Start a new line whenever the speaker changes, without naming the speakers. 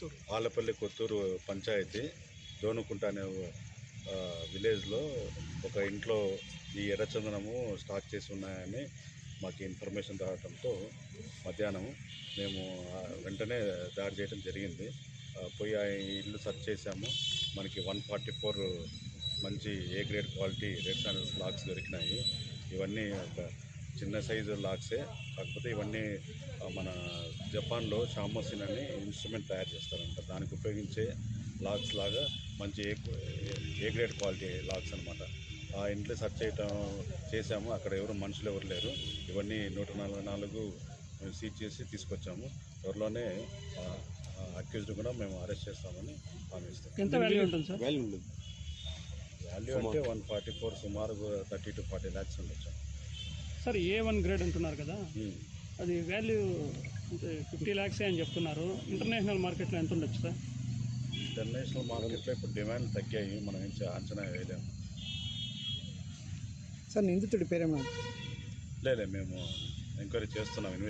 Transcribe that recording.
కొత్తూరు.
ఆలపల్లి కొత్తూరు పంచాయతీ దోనుకుంట అనే విలేజ్లో ఒక ఇంట్లో ఈ ఎర్రచందనము స్టాక్ చేసి ఉన్నాయని మాకు ఇన్ఫర్మేషన్ రావడంతో మధ్యాహ్నం మేము వెంటనే దాడి చేయడం జరిగింది. పోయి ఆ ఇల్లు సెర్చ్ చేశాము. మనకి వన్ ఫార్టీ ఫోర్ మంచి A grade quality red sandals logs దొరికినాయి. ఇవన్నీ ఒక చిన్న సైజు లాక్సే. కాకపోతే ఇవన్నీ మన జపాన్లో షామోసిన్ అని ఇన్స్ట్రుమెంట్ తయారు చేస్తారంట. దానికి ఉపయోగించే లాక్స్ లాగా మంచి A A grade quality logs అనమాట ఆ ఇంట్లో సెర్చ్ చేయటం చేశాము. అక్కడ ఎవరు మనుషులు ఎవరు లేరు. ఇవన్నీ నూట నలభై నాలుగు సీజ్ చేసి తీసుకొచ్చాము. త్వరలోనే అక్యూజ్డ్ కూడా మేము అరెస్ట్ చేస్తామని హామీ
వాల్యూ ఉంటుంది సార్
వాల్యూ ఉండదు
వాల్యూ అంటే వన్ ఫార్టీ ఫోర్ సుమారు థర్టీ టు ఫార్టీ ల్యాక్స్ ఉండొచ్చు.
సార్ ఏ వన్ గ్రేడ్ అంటున్నారు కదా.
ఉమ్.
అది వాల్యూ అంటే ఫిఫ్టీ ల్యాక్సే అని చెప్తున్నారు. ఇంటర్నేషనల్ మార్కెట్లో ఎంత ఉండొచ్చు సార్?
ఇంటర్నేషనల్ మార్కెట్లో ఇప్పుడు డిమాండ్ తగ్గాయి. మనం ఏం అంచనా వేయలేము.
సార్ నిందితుడి పేరేమో
లేదు మేము ఎంక్వైరీ చేస్తున్నాం.